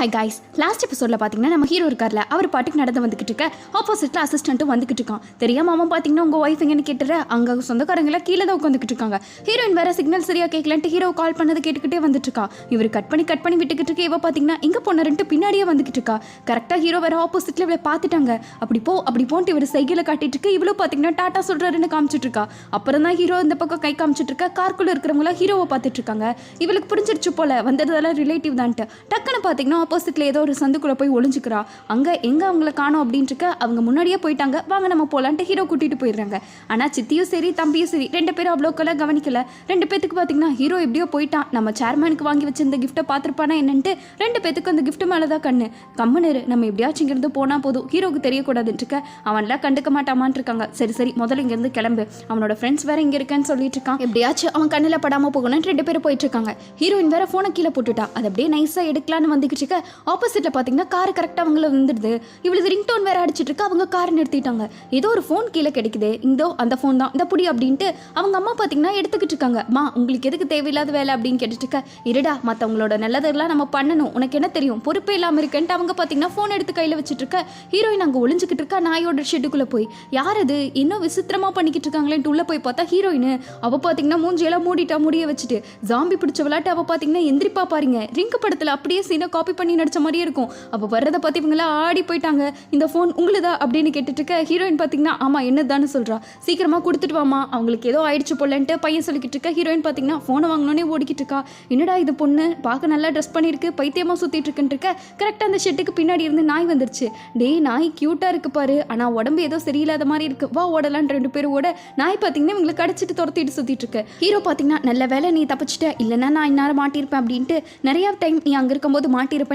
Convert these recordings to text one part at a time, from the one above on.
Hi guys last எபிசோடில் பார்த்தீங்கன்னா நம்ம ஹீரோ இருக்கார்ல அவர் பாட்டுக்கு நடந்து வந்துக்கிட்டு இருக்க. ஆப்போசிட்டில் அசிஸ்டண்ட்டும் வந்துக்கிட்டு இருக்கான். தெரியாம அவன் பார்த்தீங்கன்னா உங்கள் ஒய்ஃப் எங்கன்னு கேட்டுற. அங்கே சொந்தக்காரங்களாம் கீழே தான் உட்காந்துக்கிட்டு இருக்காங்க. ஹீரோயின் வேற சிக்னல் சரியா கேட்கலன்ட்டு ஹீரோ கால் பண்ணதை கேட்டுக்கிட்டே வந்துட்டுருக்கா இவர் கட் பண்ணி கட் பண்ணி விட்டுக்கிட்டு இருக்க. இவ பார்த்தீங்கன்னா இங்கே போனருன்ட்டு பின்னாடியே வந்துக்கிட்டு இருக்கா. கரெக்டாக ஹீரோ வேற ஆப்போசிட்டில் இவளை பார்த்துட்டாங்க அப்படி போ அப்படி போன்ட்டு இவர் சைக்கிளை காட்டிட்டு இருக்கு. இவ்வளோ பார்த்தீங்கன்னா டாட்டா சொல்கிறாருன்னு காமிச்சிட்டு இருக்கா. அப்புறம் தான் ஹீரோ இந்த பக்கம் கை காமிச்சிட்டு இருக்கா. கார்க்குள்ள இருக்கிறவங்களாம் ஹீரோவை பார்த்துட்டு இருக்காங்க. இவளுக்கு புரிஞ்சிருச்சு போல. வந்ததெல்லாம் ரிலேட்டிவ் தான்ட்டு. டக்குன்னு பார்த்தீங்கன்னா ஆப்போசிட்ல ஏதோ ஒரு சந்துக்குள்ளே போய் ஒளிஞ்சுக்கிறா. அங்கே எங்கே அவங்கள காணோம் அப்படின்ட்டுருக்க அவங்க முன்னாடியே போயிட்டாங்க. வாங்க நம்ம போகலான்ட்டு ஹீரோ கூட்டிட்டு போயிடுறாங்க. ஆனால் சித்தியும் சரி தம்பியும் சரி ரெண்டு பேரும் அவ்வளோக்கெல்லாம் கவனிக்கல. ரெண்டு பேத்துக்கு பார்த்தீங்கன்னா ஹீரோ எப்படியோ போயிட்டான். நம்ம சேர்மேனுக்கு வாங்கி வச்சிருந்த கிஃப்ட்டை பார்த்துருப்பானா என்னன்ட்டு ரெண்டு பேத்துக்கு அந்த கிஃப்ட் மேலே தான் கண்ணு கம்மனரு நம்ம எப்படியாச்சும் இங்கேருந்து போனால் போதும். ஹீரோக்கு தெரியக்கூடாதுன்ட்டு இருக்க அவன்லாம் கண்டுக்க மாட்டாமான்னு இருக்காங்க சரி சரி முதல்ல இங்கேருந்து கிளம்பு. அவனோட ஃப்ரெண்ட்ஸ் வேற இங்கே இருக்கேன்னு சொல்லிட்டு இருக்கான் எப்படியாச்சும் அவன் கண்ணில் படாமல் போகணும்னு ரெண்டு பேரும் போயிட்டு இருக்காங்க ஹீரோயின் வேற ஃபோனை கீழே போட்டுட்டா. அது அப்படியே நைஸாக எடுக்கலான்னு வந்துக்கிட்டு இருக்க. ஆப்போசிட்டில் பார்த்தீங்கன்னா கார் கரெக்டாக அவங்கள வந்துடுது. இவ்வளவு ரிங்டோன் வேற அடிச்சிட்டு இருக்கு அவங்க கார் நிறுத்திட்டாங்க. ஏதோ ஒரு ஃபோன் கீழே கிடைக்குது இந்தோ அந்த ஃபோன் தான் இந்த புடி அப்படின்ட்டு அவங்க அம்மா பார்த்தீங்கன்னா எடுத்துக்கிட்டு இருக்காங்க. மா உங்களுக்கு எதுக்கு தேவையில்லாத வேலை? அப்படின்னு கேட்டுட்டு இருக்க. இருடா மற்றவங்களோட நல்லதெல்லாம் நம்ம பண்ணணும். உனக்கு என்ன தெரியும்? பொறுப்பே இல்லாமல் இருக்கேன்ட்டு அவங்க பார்த்தீங்கன்னா ஃபோன் எடுத்து கையில் வச்சுட்டு இருக்க. ஹீரோயின் அங்கே ஒளிஞ்சுக்கிட்டு இருக்கா நாயோட ஷெட்டுக்குள்ளே போய். யார் அது? இன்னும் விசித்திரமாக பண்ணிக்கிட்டு இருக்காங்களேன்ட்டு உள்ளே போய் பார்த்தா ஹீரோயின் அவள் பார்த்தீங்கன்னா மூஞ்சியெல்லாம் மூடிட்டா முடிய வச்சுட்டு. ஜாம்பி பிடிச்ச விளையாட்டு அவள் பார்த்தீங்கன்னா எந்திரிப்பா பாருங்க. ரிங்க் படத்தில் அப்படியே சீனை காப்பி பண்ணி நடிச்ச மாதிரியே இருக்கும். அப்போ வர்றதை பார்த்து இவங்களாம் ஆடி போயிட்டாங்க. இந்த ஃபோன் உங்களுதா? அப்படின்னு கேட்டுட்டு இருக்க ஹீரோயின் பார்த்தீங்கன்னா ஆமாம் என்னதான்னு சொல்கிறா சீக்கிரமாக கொடுத்துட்டு வாமா அவங்களுக்கு ஏதோ ஆயிடுச்சு போலன்ட்டு பையன் சொல்லிக்கிட்டு இருக்க ஹீரோயின் பார்த்தீங்கன்னா ஃபோனை வாங்கினோன்னே ஓடிக்கிட்டு இருக்கா என்னடா இது பொண்ணு? பார்க்க நல்லா ட்ரெஸ் பண்ணியிருக்கு பைத்தியமாக சுற்றிட்டு இருக்குன்னு இருக்க கரெக்டாக அந்த ஷெட்டுக்கு பின்னாடி இருந்து நாய் வந்துருச்சு. டேய் நாய் க்யூட்டாக இருக்கு பாரு. ஆனால் உடம்பு ஏதோ சரியில்லாத மாதிரி இருக்கு. வா ஓடலான்னு ரெண்டு பேரும் ஓட நாய் பார்த்தீங்கன்னா இவங்களை கடிச்சிட்டு துரத்திட்டு சுற்றிட்டு இருக்கு ஹீரோ பார்த்தீங்கன்னா நல்ல வேலை நீ தப்பிச்சிட்ட. இல்லைன்னா நான் இந்நேரம் மாட்டியிருப்பேன் அப்படின்ட்டு நிறைய டைம் நீ அங்கே இருக்கும்போது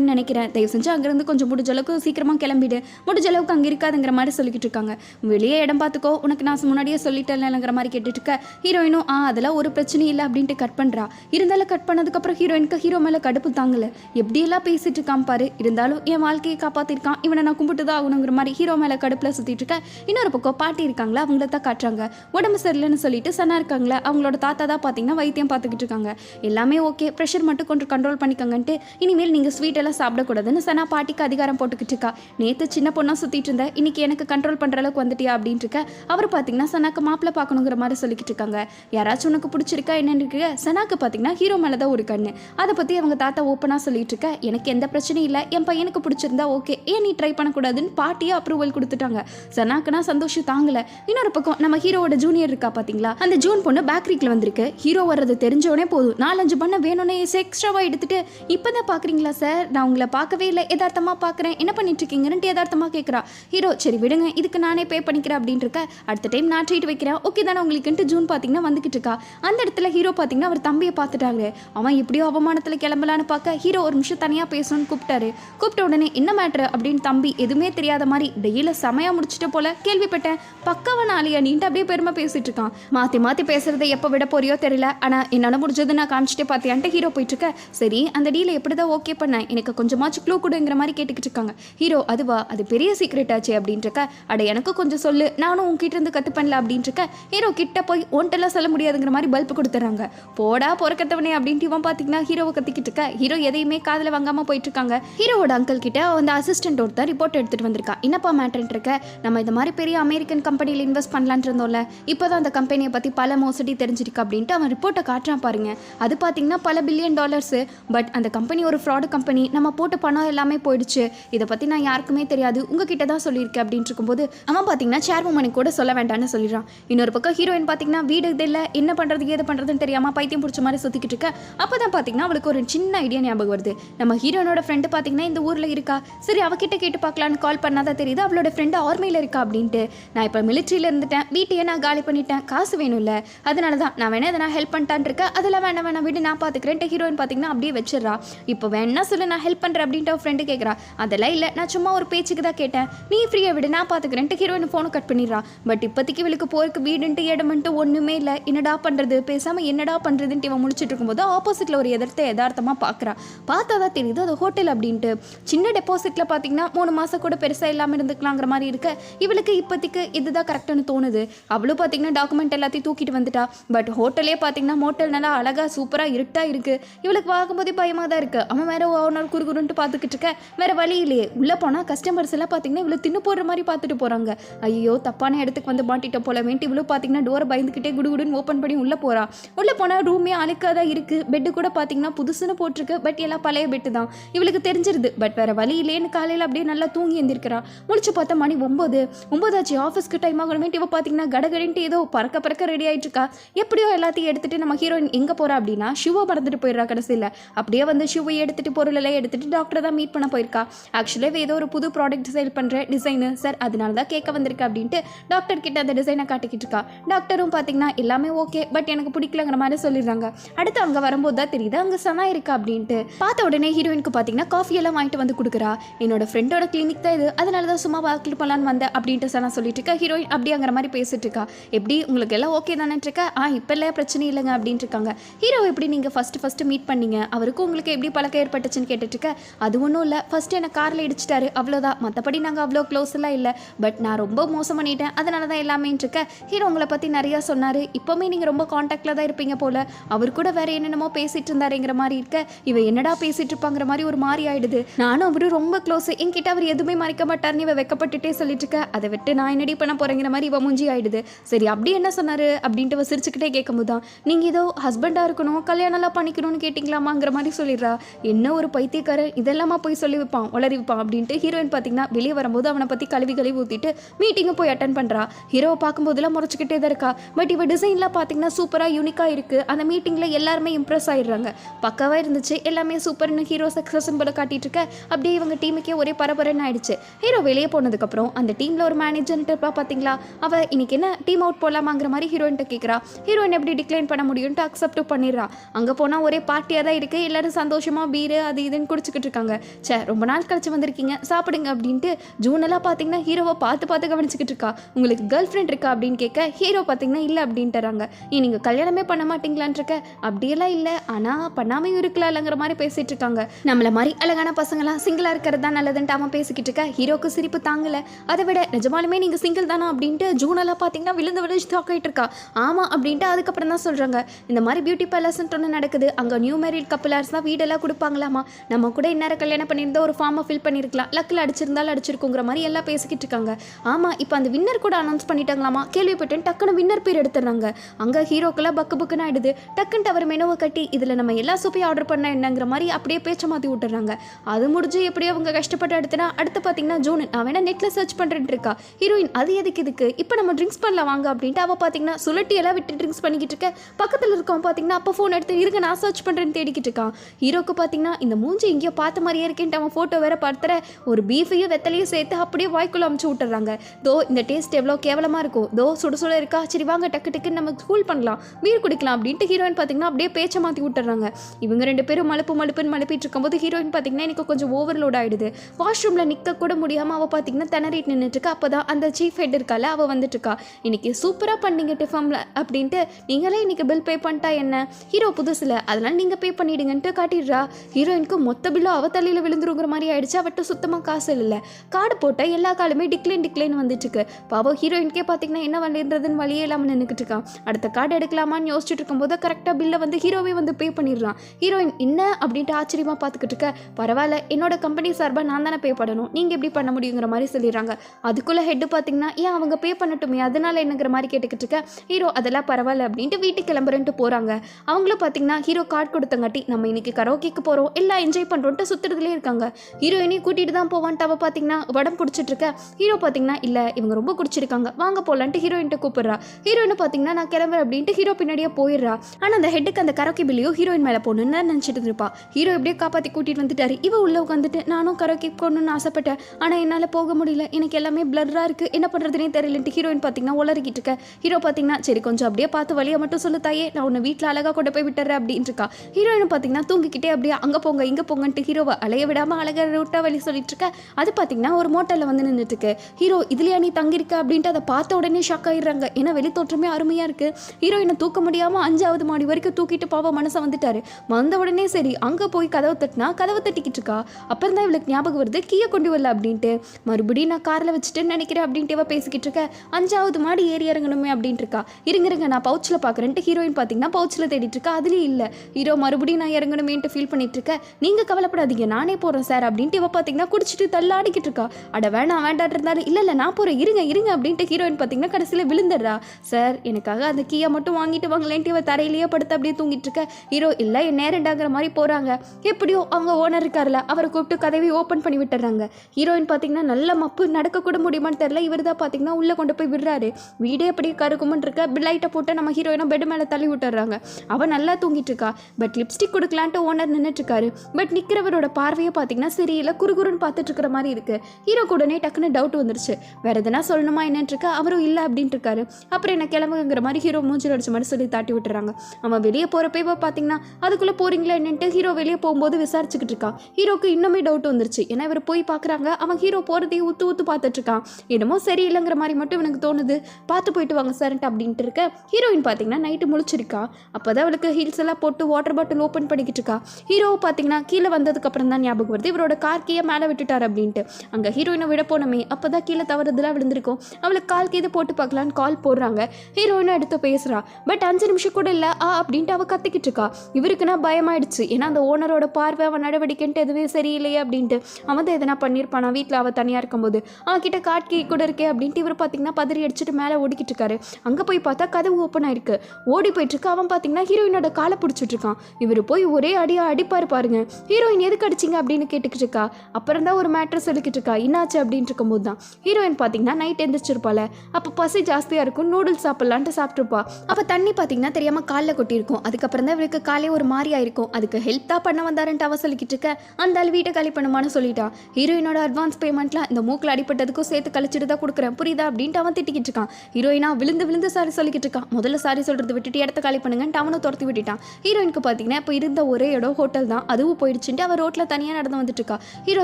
மாட்டியிருப்பேன்னு நினைக்கிறேன். தயவு செஞ்சு அங்கேருந்து கொஞ்சம் முடிஞ்ச அளவுக்கு சீக்கிரமாக கிளம்பிடு. முடிஞ்ச அளவுக்கு அங்கே இருக்காதுங்கிற மாதிரி சொல்லிக்கிட்டு இருக்காங்க. வெளியே இடம் பார்த்துக்கோ. உனக்கு நான் முன்னாடியே சொல்லிட்டேன்லங்கிற மாதிரி கேட்டுட்டு இருக்க ஹீரோயினும் ஆ அதெல்லாம் ஒரு பிரச்சனையும் இல்லை அப்படின்ட்டு கட் பண்ணுறா இருந்தாலும் கட் பண்ணதுக்கப்புறம் ஹீரோயினுக்கு ஹீரோ மேலே கடுப்பு தாங்கல. எப்படியெல்லாம் பேசிட்டு இருக்கான் பாரு. இருந்தாலும் என் வாழ்க்கையை காப்பாற்றிருக்கான் இவனை நான் கும்பிட்டு தான் ஆகணுங்கிற மாதிரி ஹீரோ மேலே கடுப்பில் சுற்றிட்டு இருக்க. இன்னொரு பக்கம் பாட்டி இருக்காங்களா? அவங்கள தான் காட்டுறாங்க. உடம்பு சரியில்லைன்னு சொல்லிட்டு சனா இருக்காங்களா? அவங்களோட தாத்தா தான் பார்த்தீங்கன்னா வைத்தியம் பார்த்துக்கிட்டு இருக்காங்க. எல்லாமே ஓகே. ப்ரெஷர் மட்டும் கொஞ்சம் கண்ட்ரோல் பண்ணிக்கோங்கன்ட்டு. இனிமேல் நீங்கள் ஸ்வீட் எல்லாம் சாப்பிடக்கூடாதுன்னு சனா பாட்டிக்கு அதிகாரம் போட்டுக்கிட்டு இருக்கா. நேற்று சின்ன பொண்ணாக சுற்றிட்டு இருந்தேன் இன்னைக்கு எனக்கு கண்ட்ரோல் பண்ணுற அளவுக்கு வந்துட்டியா அப்படின்ட்டு இருக்க. அவர் பார்த்தீங்கன்னா சனாக்கு மாப்பிள்ளை பார்க்கணுங்கிற மாதிரி சொல்லிக்கிட்டு இருக்காங்க. யாராச்சும் உனக்கு பிடிச்சிருக்கா என்னன்னு இருக்க சனாக்கு பார்த்தீங்கன்னா ஹீரோ மேலே தான் ஒரு கண்ணு. அதை பற்றி அவங்க தாத்தா ஓப்பனாக சொல்லிட்டு இருக்க எனக்கு எந்த பிரச்சனையும் இல்லை என் பையனுக்கு பிடிச்சிருந்தா ஓகே ஏன் நீ ட்ரை பண்ணக்கூடாதுன்னு பாட்டியே அப்ரூவல் கொடுத்துட்டாங்க. சனாக்குனா சந்தோஷம் தாங்கல. இன்னொரு பக்கம் நம்ம ஹீரோவோட ஜூனியர் இருக்கா பார்த்தீங்களா அந்த ஜூன் பொண்ணு பேக்கரிக்கில் வந்திருக்கு. ஹீரோ வர்றது தெரிஞ்சவனே போதும். நாலஞ்சு பண்ண வேணும்னே எக்ஸ்ட்ராவாக எடுத்துட்டு இப்போ தான் பார்க்குறீங்களா சார் நான் உங்களை பார்க்கவே இல்லை. எதார்த்தமாக பார்க்குறேன். என்ன பண்ணிட்டு எதார்த்தமாக கேட்குறா ஹீரோ சரி விடுங்க. இதுக்கு நானே பே பண்ணிக்கிறேன் அப்படின்னு இருக்க அடுத்த டைம் நான் ட்ரீட் வைக்கிறேன். ஓகே தானே உங்களுக்குன்ட்டு ஜூன் பார்த்தீங்கன்னா வந்துக்கிட்டு இருக்கா. அந்த இடத்துல ஹீரோ பார்த்தீங்கன்னா அவர் தம்பியை பார்த்துட்டாங்க அவன் எப்படியோ அவமானத்தில் கிளம்பலான்னு பார்க்க ஹீரோ ஒரு நிமிஷம் தனியாக பேசணும்னு கூப்பிட்டாரு. கூப்பிட்ட உடனே என்ன மேட்ரு அப்படின்னு தம்பி எதுவுமே தெரியாத மாதிரி டெய்லியில் செமையாக முடிச்சிட்ட போல கேள்விப்பட்டேன். பக்கவன் ஆலியா நீண்ட அப்படியே பெருமை பேசிட்டு இருக்கான். மாற்றி மாற்றி பேசுறதை எப்போ விட போறியோ தெரியல. ஆனால் என்னால் முடிஞ்சது நான் காமிச்சிட்டே பார்த்தியான்ட்டு ஹீரோ போயிட்டு இருக்க. சரி அந்த டீலை எப்படி தான் ஓகே பண்ணேன். எனக்கு கொஞ்சமாச்சும் க்ளூ கொடுங்கிற மாதிரி கேட்டுக்கிட்டு இருக்காங்க. ஹீரோ அதுவா? அது பெரிய சீக்ரெட் ஆச்சு அப்படின்றக்க அட எனக்கு கொஞ்சம் சொல்லு. நானும் உங்ககிட்ட இருந்து கற்று பண்ணல அப்படின்றக்க ஹீரோ கிட்ட போய் ஒன்ட்டெல்லாம் சொல்ல முடியாதுங்கிற மாதிரி பல்ப் கொடுத்துறாங்க. போடா பொறக்கத்தவனே அப்படின்ட்டு இவன் பார்த்தீங்கன்னா ஹீரோவை கத்திக்கிட்டு இருக்க. ஹீரோ எதையுமே காதில் வாங்காமல் போயிட்டு இருக்காங்க ஹீரோவோட அங்கிள் கிட்ட அந்த அசிஸ்டன்ட் ஒருத்தர் ரிப்போர்ட் எடுத்துட்டு வந்திருக்கா. என்னப்பா மேட்டர்ன்ட்டு இருக்க? நம்ம இந்த மாதிரி பெரிய அமெரிக்கன் கம்பெனியில் இன்வெஸ்ட் பண்ணலான் இருந்தோம்ல. இப்போ தான் அந்த கம்பெனியை பற்றி பல மோசடி தெரிஞ்சிருக்கு அப்படின்ட்டு அவன் ரிப்போர்ட்டை காட்டுறான் பாருங்க. அது பார்த்தீங்கன்னா பல பில்லியன் டாலர்ஸு பட் அந்த கம்பெனி ஒரு ஃப்ராடு கம்பெனி நம்ம போட்ட பணம் எல்லாமே போயிடுச்சு. இதை பற்றி நான் யாருக்குமே தெரியாது. உங்ககிட்ட தான் சொல்லியிருக்கேன் அப்படின்ட்டு இருக்கும்போது அவன் பார்த்தீங்கன்னா சேர்மனி கூட சொல்ல வேண்டாம்னு சொல்லிடுறான். இன்னொரு பக்கம் ஹீரோயின் பார்த்தீங்கன்னா வீடு இது இல்லை என்ன பண்ணுறது ஏது பண்ணுறதுன்னு தெரியாமல் பைத்தியம் பிடிச்ச மாதிரி சுற்றிக்கிட்டு இருக்க. அப்போ தான் பார்த்தீங்கன்னா அவளுக்கு ஒரு சின்ன ஐடியா ஞாபகம் வருது. நம்ம ஹீரோனோட ஃப்ரெண்டு பார்த்தீங்கன்னா இந்த ஊரில் இருக்கா? சரி அவகிட்ட கேட்டு பார்க்கலான்னு கால் பண்ணாதான் தெரியுது. அவளோட ஃப்ரெண்டு ஆர்மியில் இருக்கா அப்படின்ட்டு. நான் இப்போ மிலிட்ரியில் இருந்துட்டேன். வீட்டையே நான் காலி பண்ணிட்டேன். காசு வேணும்ல. அதனால தான் நான் வேணா எதனா நான் ஹெல்ப் பண்ணிட்டான் இருக்கேன் அதெல்லாம் வேணாம் வேணாம் வீடு நான் பார்த்துக்கிறேன் ஹீரோயின் பார்த்தீங்கன்னா அப்படியே வச்சிடறா. இப்போ வேணா சொல்லு நான் ஹெல்ப் பண்ணுறேன் அப்படின்ட்டு அவள் ஃப்ரெண்டு கேட்குறா அதெல்லாம் இல்லை. நான் சும்மா ஒரு பேச்சுக்கு தான் கேட்டேன். நீ ஃப்ரீயாக விடு. நான் பார்த்துக்கிறேன்ட்டு ஹீரோயின் ஃபோனை கட் பண்ணிடுறா. பட் இப்போதைக்கு இவளுக்கு போருக்கு வீடுன்ட்டு இடம்ன்ட்டு ஒன்றுமே இல்லை. என்னடா பண்ணுறது பேசாமல் என்னடா பண்ணுறதுன்ட்டு இவன் முடிச்சுட்டு இருக்கும்போது ஆப்போசிட்டில் ஒரு எதிர்த்த யதார்த்தமாக பார்க்குறா பார்த்தா தான் தெரியுது அது ஹோட்டல் அப்படின்ட்டு. சின்ன டெபாசிட்டில் பார்த்தீங்கன்னா மூணு மாதம் கூட பெருசாக இல்லாமல் இருந்துக்கலாங்கிற மாதிரி இருக்க. இவளுக்கு இப்போதைக்கு இதுதான் கரெக்டானு தோணுது. அவளும் பார்த்தீங்கன்னா டாக்குமெண்ட் எல்லாத்தையும் தூக்கிட்டு வந்துட்டா. பட் ஹோட்டலே பார்த்தீங்கன்னா மோட்டல் நல்லா அழகாக சூப்பராக இருட்டாக இருக்குது இவளுக்கு பார்க்கும்போதே பயமாக தான் இருக்குது அவன் வேறு ஓனர் குறுகுறுன்ட்டு பார்த்துக்கிட்டு இருக்க வேற இல்லையே. உள்ளே போனால் கஸ்டமர்ஸ் எல்லாம் பார்த்தீங்கன்னா இவ்வளோ தின்னு போடுற மாதிரி பார்த்துட்டு போகிறாங்க ஐயோ தப்பான இடத்துக்கு வந்து மாட்டிட்ட போல வேண்டி இவ்வளோ பார்த்தீங்கன்னா டோரை பயந்துக்கிட்டே குடுகுடுன்னு ஓப்பன் பண்ணி உள்ளே போகிறா உள்ளே போனால் ரூமே அழுக்காக தான் இருக்குது பெட்டு கூட பார்த்தீங்கன்னா புதுசுன்னு போட்டிருக்கு. பட் எல்லாம் பழைய பெட்டு தான். இவளுக்கு தெரிஞ்சிருது. பட் வேற வழி இல்லைன்னு காலையில் அப்படியே நல்லா தூங்கி எந்திருக்கிறா. முடிச்சு பார்த்தா மணி ஒம்பது. ஒம்பதாச்சு ஆஃபீஸ்க்கு டைம் ஆகணுமேட்டு இவ பார்த்தீங்கன்னா கடகடின்ட்டு ஏதோ பறக்க பறக்க ரெடி ஆகிட்டு இருக்கா எப்படியோ எல்லாத்தையும் எடுத்துட்டு நம்ம ஹீரோயின் எங்கே போகிறா அப்படின்னா ஷிவை மறந்துட்டு போயிடுறா கடைசியில். அப்படியே வந்து ஷிவை எடுத்துட்டு பொருளெல்லாம் எடுத்துட்டு டாக்டரை தான் மீட் பண்ண போயிருக்கா. ஆக்சுவலாக ஏதோ ஒரு புது ப்ராடக்ட் சேல் பண்ணுற டிசைனு சார் அதனால தான் கேட்க வந்திருக்கு அப்படின்ட்டு டாக்டர் கிட்ட அந்த டிசைனை காட்டிக்கிட்டு இருக்கா. டாக்டரும் பார்த்தீங்கன்னா எல்லாமே ஓகே பட் எனக்கு பிடிக்கலங்கிற மாதிரி சொல்லிடுறாங்க. அடுத்து அங்கே வரும்போது தான் தெரியுது அங்கே சனா இருக்கா அப்படின்ட்டு. பார்த்த உடனே ஹீரோயினுக்கு பார்த்தீங்கன்னா காஃபி எல்லாம் வாங்கிட்டு வந்து கொடுக்குறா. என்னோட ஃப்ரெண்டோட கிளினிக் தான் இது. அதனால தான் சும்மா வாக்கில் போகலான்னு வந்தேன் அப்படின்ட்டு சனா சொல்லிட்டு இருக்கா. ஹீரோயின் அப்படிங்கிற மாதிரி பேசிட்டு இருக்கா. எப்படி உங்களுக்கு எல்லாம் ஓகே தானே இருக்கா? ஆ இப்போ இல்லை பிரச்சனை இல்லைங்க அப்படின்ட்டு இருக்காங்க. ஹீரோ எப்படி நீங்கள் ஃபஸ்ட்டு ஃபஸ்ட்டு மீட் பண்ணீங்க? அவருக்கு உங்களுக்கு எப்படி பழக்கம் ஏற்பட்டுச்சுன்னு கேட்டுட்டு இருக்க அது ஒன்றும் இல்லை. ஃபஸ்ட்டு என்னை காரில் இடிச்சிட்டாரு. அவ்வளோதான் மற்றபடி நாங்கள் அவ்வளோ க்ளோஸ் எல்லாம் இல்லை. பட் நான் ரொம்ப மோசம் பண்ணிட்டேன். அதனால தான் எல்லாமே இருக்க ஹீரோ உங்களை பற்றி நிறையா சொன்னார். இப்போவுமே நீங்கள் ரொம்ப காண்டாக்டில் தான் இருப்பீங்க போல. அவர் கூட வேற என்னென்னமோ பேசிட்டு இருந்தாருங்கிற மாதிரி இருக்க. இவ என்னடா பேசிட்டு இருப்பாங்கிற மாதிரி ஒரு மாதிரி ஆயிடுது. நானும் அவரும் ரொம்ப க்ளோஸ் என்கிட்ட அவர் எதுவுமே மறைக்க மாட்டார்னு இவ வெக்கப்பட்டுட்டே சொல்லிட்டு இருக்க அதை விட்டு நான் என்னடி பண்ண போறேங்கிற மாதிரி இவ மூஞ்சி ஆயிடுது. சரி அப்படி என்ன சொன்னார்? அப்படின்ட்டு சிரிச்சுக்கிட்டே கேட்கும்போது தான் நீங்கள் ஏதோ ஹஸ்பண்டாக இருக்கணும் கல்யாணம்லாம் பண்ணிக்கணும்னு கேட்டிங்களாமாங்கிற மாதிரி சொல்லிடுறா. என்ன ஒரு பைத்தியக்காரன் இதெல்லாமா போய் சொல்லி வைப்பான் உளறி வைப்பான் அப்படின்ட்டு ஹீரோயின் பார்த்தீங்கன்னா வெளியே வரும்போது அவனை பற்றி கழுவி கழுவி ஊற்றிட்டு மீட்டிங்கை போய் அட்டன் பண்ணுறா ஹீரோவை பார்க்கும்போதெல்லாம் முறைச்சிக்கிட்டே தான் இருக்கா. பட் இவ டிசைன்லாம் பார்த்தீங்கன்னா சூப்பராக யூனிக்காக இருக்குது அந்த மீட்டிங்கில் எல்லாருமே இம்ப்ரெஸ் ஆயிடுறாங்க. பக்காவாக இருந்துச்சு. எல்லாமே சூப்பர்னு ஹீரோ சக்ஸஸ் சிம்பிளை காட்டிட்டு இருக்க. அப்படியே இவங்க டீமுக்கே ஒரே பரபரன்னு ஆயிடுச்சு. ஹீரோ வெளியே போனதுக்கப்புறம் அந்த டீமில் ஒரு மேனேஜர்ன்ட்டு இருப்பா பார்த்தீங்களா? அவள் இன்னைக்கு என்ன டீம் அவுட் போகலாமாங்கிற மாதிரி ஹீரோயின்ட்ட கேட்குறா ஹீரோயின் எப்படி டிக்ளைன் பண்ண முடியும்ட்டு அக்செப்ட் பண்ணிடுறா. அங்கே போனால் ஒரே பார்ட்டியாக தான் இருக்குது எல்லாரும் சந்தோஷமாக பீரு அது இதுன்னு குடிச்சிக்கிட்டு இருக்காங்க ச்சே ரொம்ப நாள் கழிச்சு வந்திருக்கீங்க சாப்பிடுங்க அப்படின்ட்டு ஜூனெல்லாம் பார்த்தீங்கன்னா ஹீரோவை பார்த்து பார்த்து கவனிச்சுக்கிட்டு இருக்கா உங்களுக்கு கேர்ள் ஃப்ரெண்ட் இருக்கா அப்படின்னு கேட்க ஹீரோ பார்த்தீங்கன்னா இல்லை அப்படின்ட்டுறாங்க. ஏன் நீங்கள் கல்யாணமே பண்ண மாட்டீங்களான்னு இருக்க அப்படியெல்லாம் இல்லை. ஆனால் பண்ணாமையும் இருக்கலாம்லங்கிற மாதிரி பேசிட்டு இருக்காங்க நம்மள மாதிரி அழகான பசங்களாம் சிங்கிளாக இருக்கிறது தான் நல்லதுன்ட்டு அவன் பேசிக்கிட்டு இருக்க ஹீரோக்கு சிரிப்பு தாங்கலை. அதை விட நிஜமாலுமே நீங்கள் சிங்கிள் தானா? அப்படின்ட்டு ஜூனெல்லாம் பார்த்தீங்கன்னா விழுந்து விழுந்து டாக் ஆகிட்டு இருக்கா ஆமாம் அப்படின்ட்டு அதுக்கப்புறம் தான் சொல்கிறாங்க இந்த மாதிரி பியூட்டி பேலஸ்ன்ட்டு ஒன்று நடக்குது. அங்கே நியூ மேரிட் கப்பிளார்ஸ் தான் வீடெல்லாம் கொடுப்பாங்களாமா? நம்ம கூட இன்னும் கல்யாணம் பண்ணியிருந்தா ஒரு ஃபார்மை ஃபில் பண்ணியிருக்கலாம். லக்கில் அடிச்சிருந்தாலும் அடிச்சிருக்குங்கிற மாதிரி எல்லாம் பேசிக்கிட்டு இருக்காங்க. ஆமாம் இப்போ அந்த வின்னர் கூட அனௌன்ஸ் பண்ணிட்டாங்களாமா? கேள்விப்பட்டேன். டக்குன்னு வின்னர் பேர் எடுத்துடுறாங்க. அங்கே ஹீரோக்கெல்லாம் பக்கு பக்குன்னு ஆயிடுது. டக்குன்ட்டு அவர் மெனுவை கட்டி இதில் நம்ம எல்லா சூப்பையும் ஆர்டர் பண்ண என்னங்கிற மாதிரி அப்படியே பேச்ச மாற்றி விட்டுறாங்க அது முடிஞ்சு எப்படியோ அவங்க கஷ்டப்பட்டு அடுத்துனா அடுத்து பார்த்தீங்கன்னா ஜூன். நான் வேணா நெட்டில் சர்ச் பண்ணுறேன் இருக்கா? ஹீரோயின் அது எதுக்கு இதுக்கு? இப்போ நம்ம ட்ரிங்க்ஸ் பண்ணலாம் வாங்க அப்படின்ட்டு அவள் பார்த்தீங்கன்னா சுழட்டி எல்லாம் விட்டு ட்ரிங்க்ஸ் பண்ணிக்கிட்டு இருக்க. பக்கத்தில் இருக்கவன் பார்த்தீங்கன்னா அப்போ ஃபோன் எடுத்து இருக்க நான் சர்ச் பண்ணுறேன்னு தேடிக்கிட்டு இருக்கான். ஹீரோக்கு பார்த்தீங்கன்னா இந்த மூஞ்சி எங்கேயோ பார்த்த மாதிரியே இருக்கேன்ட்டு அவன் ஃபோட்டோ வேற படுத்துற. ஒரு பீஃபையும் வெத்தலையும் சேர்த்து அப்படியே வாய்க்குள்ள அமுச்சு விட்டுறாங்க. தோ இந்த டேஸ்ட் எவ்வளோ கேவலமாக இருக்கும் தோ சுட சுட இருக்கா? சரி வாங்க டக்கு டக்குன்னு நம்ம கூல் பண்ணலாம். பீர் குடிக்கலாம் அப்படின்ட்டு ஹீரோயின் பார்த்தீங்கன்னா அப்படியே பேச்சை மாற்றி விட்டுறாங்க. இவங்க ரெண்டு பேரும் மலுப்பு மலுப்புன்னு மலுப்பிட்டு இருக்கும்போது ஹீரோயின் பார்த்தீங்கன்னா எனக்கு கொஞ்சம் ஓவர்லோட் ஆயிடுது. வாஷ்ரூமில் நிற்க கூட முடியாமல் அவள் பார்த்தீங்கன்னா திணறிட்டு நின்றுட்டு அப்போ தான் அந்த சீஃப் ஹெட் இருக்கால அவள் வந்துட்டு இருக்கா இன்னைக்கு சூப்பராக பண்ணீங்க டிஃபம்ல அப்படின்ட்டு நீங்களே இன்னைக்கு பில் பே பண்ணிட்டா என்ன? ஹீரோ புதுசில். அதனால நீங்கள் பே பண்ணிடுங்கன்ட்டு காட்டிடுறா. ஹீரோயினுக்கு மொத்த பில்லும் அவ தலையில் விழுந்துருங்கிற மாதிரி ஆயிடுச்சு. அவட்ட சுத்தமாக காசு இல்லை. கார்டு போட்டால் எல்லா கார்டுமே டிக்ளைன் டிக்ளைன் வந்துட்டு இருக்கு பாவம் ஹீரோயின்கே பார்த்தீங்கன்னா என்ன வண்டின்றதுன்னு வழியே இல்லாமல் நின்றுக்கிட்டு இருக்கான் அடுத்த கார்டு எடுக்கலாமான்னு யோசிச்சுட்டு இருக்கும்போது கரெக்டாக பில்லை வந்து ஹீரோவே வந்து பே பண்ணிடுறான். ஹீரோயின் என்ன? அப்படின்ட்டு ஆச்சரியமாக பார்த்துக்கிட்டு இருக்க. பரவாயில்ல என்னோட கம்பெனி சார்பாக நான் தானே பே பண்ணணும். நீங்கள் எப்படி பண்ண முடியுங்கிற மாதிரி சொல்லிடுறாங்க. அதுக்குள்ளே ஹெட்டு பார்த்தீங்கன்னா ஏன் அவங்க பே பண்ணட்டுமே? அதனால என்னங்கிற மாதிரி கேட்டுக்கிட்டு இருக்க. ஹீரோ அதெல்லாம் பரவாயில்ல அப்படின்ட்டு வீட்டுக்கு கிளம்புறேன்ட்டு போகிறாங்க அவங்களும் பார்த்தீங்கன்னா ஹீரோ கார்டு கொடுத்தங்காட்டி நம்ம இன்னைக்கு கரோக்கிக்கு போகிறோம் எல்லாம் என்ஜாய் பண்ணுறோன்ட்டு சுற்றுறதுலே இருக்காங்க. ஹீரோயினையும் கூட்டிகிட்டு தான் போவான்ட்டு அவள் பார்த்தீங்கன்னா உடம்பு பிடிச்சிட்ருக்க ஹீரோ பார்த்தீங்கன்னா இல்லை இவங்க ரொம்ப குடிச்சிருக்காங்க. வாங்க போகலான்ட்டு ஹீரோயின்ட்டு கூப்பிட்றா. ஹீரோயினை பார்த்தீங்கன்னா நான் கிளம்புறேன் அப்படின்ட்டு ஹீரோ பின்னாடியே போயிடுறா. ஆனால் அந்த ஹெட்டுக்கு அந்த கரோக்கி பில்லையும் ஹீரோயின் மேலே போகணுன்னு நினச்சிட்டு இருப்பா. ஹீரோ எப்படியோ காப்பாற்றி கூட்டிகிட்டு வந்துட்டாரு. இவ உள்ள உட்காந்துட்டு நானும் கரோக்கி போகணும்னு ஆசைப்பட்டேன். ஆனால் என்னால் போக முடியல. எனக்கு எல்லாமே பிளர்ராக இருக்குது என்ன பண்ணுறதுனே தெரியலன்ட்டு ஹீரோயின் பார்த்தீங்கன்னா உளறிக்கிட்டு இருக்க. ஹீரோ பார்த்தீங்கன்னா சரி கொஞ்சம் அப்படியே பார்த்து வழியை மட்டும் சொல்லு தாயே. நான் உன்னை வீட்டில் அழகாக கொண்டு போய் விட்டுறேன் அப்படின்னு இருக்கா. ஹீரோயின் பார்த்தீங்கன்னா தூங்கிக்கிட்டே அப்படியே அங்கே போங்க இங்கே போங்கன்ட்டு ஹீரோவை அலைய விடாமல் அழகாக ரூட்டாக வழி சொல்லிட்டு இருக்க அது பார்த்தீங்கன்னா ஒரு மோட்டலில் வந்து நின்றுட்டு இருக்கு ஹீரோ இதுலையா நீ தங்கியிருக்க அப்படின்ட்டு அதை பார்த்த உடனே ஷாக் ஆயிடுறாங்க. ஏன்னா வெளி தோற்றமே அருமையாக இருக்கு. ஹீரோயினை தூக்க முடியாமல் அஞ்சாவது மாடி வரைக்கும் தூக்கிட்டு பாவ மனசை வந்துட்டாரு. வந்த உடனே சரி அங்கே போய் கதவை தட்டினா கதவை தட்டிக்கிட்டு இருக்கா? அப்புறம் தான் இவளுக்கு ஞாபகம் வருது கீயை கொண்டு வரல அப்படின்ட்டு. மறுபடியும் நான் காரில் வச்சுட்டு நினைக்கிறேன் அப்படின்ட்டு இவ பேசிக்கிட்டு இருக்க. அஞ்சாவது மாடி ஏறி இறங்கணுமே அப்படின்ட்டு இருக்கா. இருங்க இருங்க நான் பவுச்சில் பார்க்குறேன்ட்டு ஹீரோயின் பார்த்தீங்கன்னா பவுச்சில் தேடிட்டு இருக்கா. அதுலேயும் இல்லை. ஹீரோ மறுபடியும் நான் இறங்கணுமேன்ட்டு ஃபீல் பண்ணிட்டு இருக்க. நீங்கள் நீங்கள் கவலைப்படாதீங்க. நானே போகிறேன் சார் அப்படின்ட்டு இவ பார்த்தீங்கன்னா குடிச்சிட்டு தள்ளாடிக்கிட்டு இருக்கா. அட வேணாம் வேண்டாம் இருந்தாரு. இல்லை இல்லை நான் போகிறேன் இருங்க இருங்க அப்படின்ட்டு ஹீரோயின் பார்த்தீங்கன்னா கடைசியில் விழுந்துடுறா. சார் எனக்காக அந்த கீயை மட்டும் வாங்கிட்டு வாங்கலேன்ட்டு இவ தரையிலேயே படுத்து அப்படியே தூங்கிட்டு இருக்க. ஹீரோ இல்லை என் நேரண்டாங்கிற மாதிரி போகிறாங்க எப்படியோ அவங்க ஓனர் இருக்கார்ல அவரை கூப்பிட்டு கதவை ஓப்பன் பண்ணி விட்டுறாங்க. ஹீரோயின் பார்த்தீங்கன்னா நல்ல மப்பு நடக்கக்கூட முடியுமான்னு தெரில இவர் தான் பார்த்தீங்கன்னா உள்ளே கொண்டு போய் விடுறாரு. வீடே அப்படியே கருக்குமன் இருக்க. லைட்டை போட்டு நம்ம ஹீரோயினை பெட் மேலே தள்ளி விட்டுறாங்க. அவள் நல்லா தூங்கிட்டு இருக்கா. பட் லிப்ஸ்டிக் கொடுக்கலான்ட்டு ஓனர் நின்றுட்டு இருக்காரு. பட் நிற்கிறவரோட பார்வையை பார்த்தீங்கன்னா சரியில்லை குறுகுறுன்னு பார்த்துட்டு இருக்கிற மாதிரி இருக்கு. ஹீரோ உடனே டக்குன்னு டவுட் வந்துருச்சு. வேற எதனா சொல்லணுமா என்னன்னு இருக்கா அவரும் இல்லை அப்படின்ட்டு இருக்காரு அப்புறம் என்ன கிளம்புங்கிற மாதிரி ஹீரோ மூஞ்சில் அடிச்ச மாதிரி சொல்லி தாட்டி விட்டுறாங்க. அவன் வெளியே போகிறப்ப பார்த்தீங்கன்னா அதுக்குள்ளே போறீங்களா என்னன்ட்டு ஹீரோ வெளியே போகும்போது விசாரிச்சுக்கிட்டு இருக்கான் ஹீரோக்கு இன்னுமே டவுட் வந்துருச்சு. ஏன்னா இவர் போய் பார்க்குறாங்க அவன் ஹீரோ போகிறதையும் ஊத்து ஊத்து பார்த்துட்டு இருக்கான் என்னமோ சரியில்லைங்கிற மாதிரி மட்டும் எனக்கு தோணுது. பார்த்து போயிட்டு வாங்க சார்ன்ட்டு அப்படின்ட்டு இருக்க ஹீரோயின் பார்த்தீங்கன்னா நைட்டு முழிச்சிருக்கா. அப்போ தான் அவளுக்கு ஹீல்ஸ் எல்லாம் போட்டு வாட்டர் பாட்டில் ஓப்பன் பண்ணிக்கிட்டு இருக்கா ஹீரோ பார்த்தீங்கன்னா கீழே வந்ததுக்கு அப்புறம் தான் ஞாபகம் வருது. இவரோட கார் கீழே மேலே விட்டுட்டார் அப்படின்ட்டு. அங்கே ஹீரோயினை விட போனமே அப்போ தான் கீழே தவறுதெல்லாம் விழுந்திருக்கும். அவளுக்கு கால் கீது போட்டு பார்க்கலான்னு கால் போடுறாங்க. ஹீரோயினும் எடுத்து பேசுகிறா பட் அஞ்சு நிமிஷம் கூட இல்லை ஆ அப்படின்ட்டு அவள் கத்திக்கிட்டு இருக்கா. இவருக்குன்னா பயமாயிடுச்சு. ஏன்னா அந்த ஓனரோட பார்வை அவன் நடவடிக்கைன்ட்டு எதுவே சரியில்லையே அப்படின்ட்டு. அவன் தான் எதனா பண்ணியிருப்பானா? வீட்டில் அவள் தனியாக இருக்கும்போது. அவன் கிட்ட காட்கி கூட இருக்கே அப்படின்ட்டு இவர் பார்த்தீங்கன்னா பதறி அடிச்சுட்டு மேலே ஓடிக்கிட்டு இருக்காரு. அங்கே போய் பார்த்தா கதவு ஓப்பன் ஆயிருக்கு. ஓடி போயிட்டு இருக்கு. அவன் பார்த்தீங்கன்னா ஹீரோயினோட காலை பிடிச்சிட்டு இருக்கான். இவர் போய் ஒரே அடியா அடிப்பாரு பாருங்க. ஹீரோயின் எதுக்கு அடிச்சிங்க அப்படின்னு கேட்டுக்கிட்டு இருக்கா அப்புறம் தான் ஒரு மேட்ரு சொல்லிக்கிட்டு இருக்கா என்னாச்சு அப்படின்ட்டு இருக்கும்போது தான் ஹீரோயின் பார்த்தீங்கன்னா நைட் எந்திரிச்சிருப்பால அப்போ பசி ஜாஸ்தியாக இருக்கும். நூடுல்ஸ் சாப்பிட்லான்ட்டு சாப்பிட்ருப்பா அப்போ தண்ணி பார்த்தீங்கன்னா தெரியாமல் காலில் கொட்டியிருக்கும். அதுக்கப்புறம் தான் இவருக்கு காலே ஒரு மாதிரி ஆயிருக்கும். அதுக்கு ஹெல்ப் தான் பண்ண வந்தாருன்ட்டு அவ சொல்லிக்கிட்டு இருக்க அந்த ஆள் வீட்டை காலி பண்ணுமான்னு சொல்லிட்டான் ஹீரோயினோட அட்வான்ஸ் பேமெண்ட்லாம் இந்த மூக்கில் அடிப்பட்டதுக்கும் சேர்த்து கழிச்சிட்டு தான் கொடுக்குறேன். புரியுதா அப்படின்ட்டு அவன் திட்டிக்கிட்டு இருக்கான் ஹீரோயினா விழுந்து விழுந்து சாரி சொல்லிக்கிட்டு இருக்கான் முதல்ல சாரி சொல்கிறது விட்டுட்டு இடத்த காலி பண்ணுங்கன்ட்டு அவனும் துரத்தி விட்டுட்டான். ஹீரோயினுக்கு பார்த்தீங்கன்னா இப்போ இருந்த ஒரே இடம் ஹோட்டல் தான். அதுவும் போயிடுச்சுன்ட்டு அவள் ரோட்டில் தனியாக நடந்து வந்துட்டு இருக்கா ஹீரோ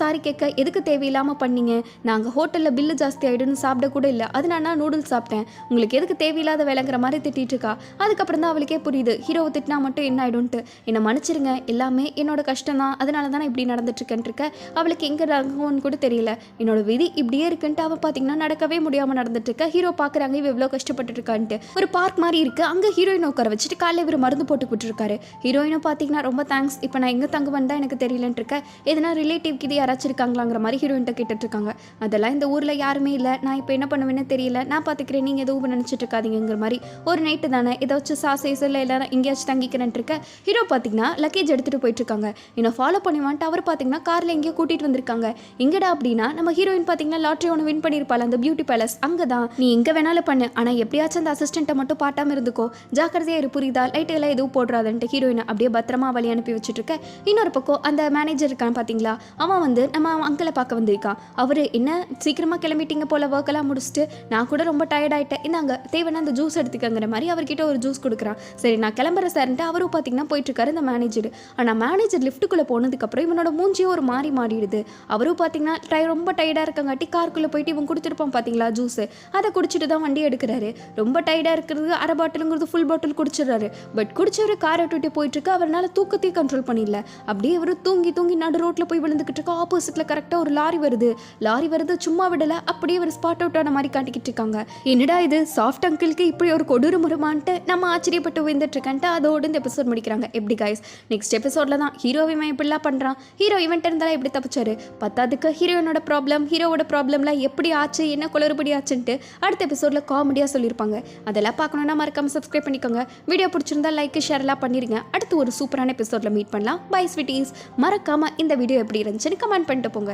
சாரி கேட்க எதுக்கு தேவையில்லாமல் பண்ணீங்க? நாங்கள் ஹோட்டலில் பில்லு ஜாஸ்தி ஆகிடுன்னு சாப்பிட கூட இல்லை. அதனால நான் நூடுல்ஸ் சாப்பிட்டேன். உங்களுக்கு எதுக்கு தேவையில்லாத வேலைங்கிற மாதிரி திட்டிட்டு இருக்கா. அதுக்கப்புறம் தான் அவளுக்கே புரியுது. ஹீரோவை திட்டினா மட்டும் என்ன ஆகிடும்ட்டு என்னை மன்னிச்சிருங்க. எல்லாமே என்னோட கஷ்டம் தான். அதனால தான் இப்படி நடந்துட்டுருக்கேன்ட்டு இருக்க அவளுக்கு எங்கே நடக்கும்னு கூட தெரியல. என்னோட விதி இப்படியே இருக்குன்ட்டு அவள் பார்த்தீங்கன்னா நடக்கவே முடியாமல் நடந்துட்டு ஹீரோ பார்க்குறாங்க இவ எவ்வளோ கஷ்டப்பட்டு இருக்கான்ட்டு ஒரு பார்க் மாதிரி இருக்கு. அங்கே ஹீரோயின் உட்கார வச்சுட்டு காலையில் இவர் மருந்து போட்டு விட்டுருக்காரு ஹீரோயினும் பார்த்தீங்கன்னா ரொம்ப தேங்க்ஸ் இப்போ நான் எங்கே தங்குவேன் தான் எனக்கு தெரியலன்ட்டு இருக்க எதனா ரிலேட்டிவ்க்கு இது யாராச்சும் இருக்காங்களாங்கிற மாதிரி ஹீரோயின்ட்ட கேட்டுட்டு இருக்காங்க அதெல்லாம் இந்த ஊரில் யாருமே இல்லை. நான் இப்போ என்ன பண்ணுவேன்னு தெரியல. நான் பார்த்துக்கிறேன் நீங்கள் எதுவும் நினச்சிட்டு இருக்காதீங்கிற மாதிரி. ஒரு நைட்டு தானே. ஏதாச்சும் சாசேஸ் இல்லை எல்லாரும் எங்கேயாச்சும் தங்கிக்கிறேன்ட்டு இருக்க ஹீரோ பார்த்தீங்கன்னா லக்கேஜ் எடுத்துகிட்டு போயிட்டு இருக்காங்க என்னை ஃபாலோ பண்ணுவான்ட்டு அவர் பார்த்தீங்கன்னா காரில் எங்கேயோ கூட்டிகிட்டு வந்திருக்காங்க. எங்கடா அப்படின்னா நம்ம ஹீரோயின் பார்த்தீங்கன்னா லாட்ரி ஒன்று வின் பண்ணியிருப்பாள் அந்த பியூட்டி பேலஸ் அங்கே தான் நீ எங்கே வேணாலும் பண்ணு. ஆனால் எப்படியாச்சும் அந்த அசிஸ்டண்ட்டை மட்டும் பாட்டாமல் இருந்துக்கோ. ஜாக்கிரதையாக இரு புரியுதா? லைட் எல்லாம் எதுவும் போடுறாதுன்ட்டு ஹீரோயினை அப்படியே பத்திரமா வழி அனுப்பி வச்சுட்டு இருக்க இன்னொரு பக்கம் அந்த மேனேஜர் இருக்கான் பார்த்தீங்களா அவன் வந்து நம்ம அங்கிளை பார்க்க வந்திருக்கான். அவர் என்ன? சீக்கிரமாக கிளம்பிட்டீங்க போல் ஒர்க்கெல்லாம் முடிச்சுட்டு நான் கூட ரொம்ப டயர்ட் ஆயிட்டேன். இந்தாங்க தேவைன்னா அந்த ஜூஸ் எடுத்துக்கங்கிற மாதிரி அவர்கிட்ட ஒரு ஜூஸ் கொடுக்குறான். சரி நான் கிளம்புற சார்ன்ட்டு அவரும் பார்த்தீங்கன்னா போயிட்டு இருக்காரு இந்த மேனேஜர் ஆனால் மேனேஜர் லிஃப்ட்டுக்குள்ளே போனதுக்கப்புறம் இவனோட மூஞ்சியும் ஒரு மாறி மாறிடுது. அவரும் பார்த்தீங்கன்னா டய ரொம்ப டயர்டாக இருக்கங்காட்டி காருக்குள்ளே போயிட்டு இவன் கொடுத்துருப்பான் பார்த்தீங்களா ஜூஸ் அதை குடிச்சிட்டு தான் வண்டி எடுக்கிறாரு. ரொம்ப டயர்டாக இருக்கிறது அரை பாட்டிலுங்கிறது ஃபுல் பாட்டில் குடிச்சிடுறாரு. பட் குடிச்சவர் காரை விட்டுட்டு போயிட்டு இருக்கு அவரால் தூக்கத்தையும் கண்ட்ரோல் பண்ணிடல. அப்படியே இவர் தூங்கி தூங்கி நடு ரோட்டில் போய் விழுந்துக்கிட்டு இருக்கோம் ஆப்போசிட்டில் கரெக்டாக ஒரு லாரி வருது. லாரி வருது சும்மா விடல அப்படியே ஒரு ஸ்பாட் அவுட் ஆன மாதிரி காட்டிக்கிட்டு இருக்காங்க. என்னடா இது? சாஃப்ட் அங்கிளுக்கு இப்படி ஒரு கொடூர முருமான்ட்டு நம்ம ஆச்சரியப்பட்டு விழுந்துட்டு இருக்கேன்ட்டு அதோடு இந்த எபிசோட் முடிக்கிறாங்க. எப்படி கைஸ் நெக்ஸ்ட் எபிசோட்ல தான் ஹீரோ இவன் இப்படிலாம் பண்ணுறான் ஹீரோ இவன்ட்டு இருந்தாலும் எப்படி தப்பிச்சாரு? பத்தாதுக்கு ஹீரோயினோட ப்ராப்ளம் ஹீரோவோட ப்ராப்ளம்லாம் எப்படி ஆச்சு என்ன குளறுபடி ஆச்சுன்ட்டு அடுத்த எபிசோடில் காமெடியாக சொல்லியிருப்பாங்க. அதெல்லாம் பார்க்கணுன்னா மறக்காம சப்ஸ்கிரைப் பண்ணிக்கோங்க. வீடியோ பிடிச்சிருந்தா லைக் ஷேர்லாம் பண்ணிருங்க. அடுத்து ஒரு சூப்பரான எபிசோடில் மீட் பண்ணலாம். பை ப்ளீஸ் மறக்காம இந்த வீடியோ எப்படி இருந்துச்சுன்னு கமெண்ட் பண்ணிட்டு போங்க.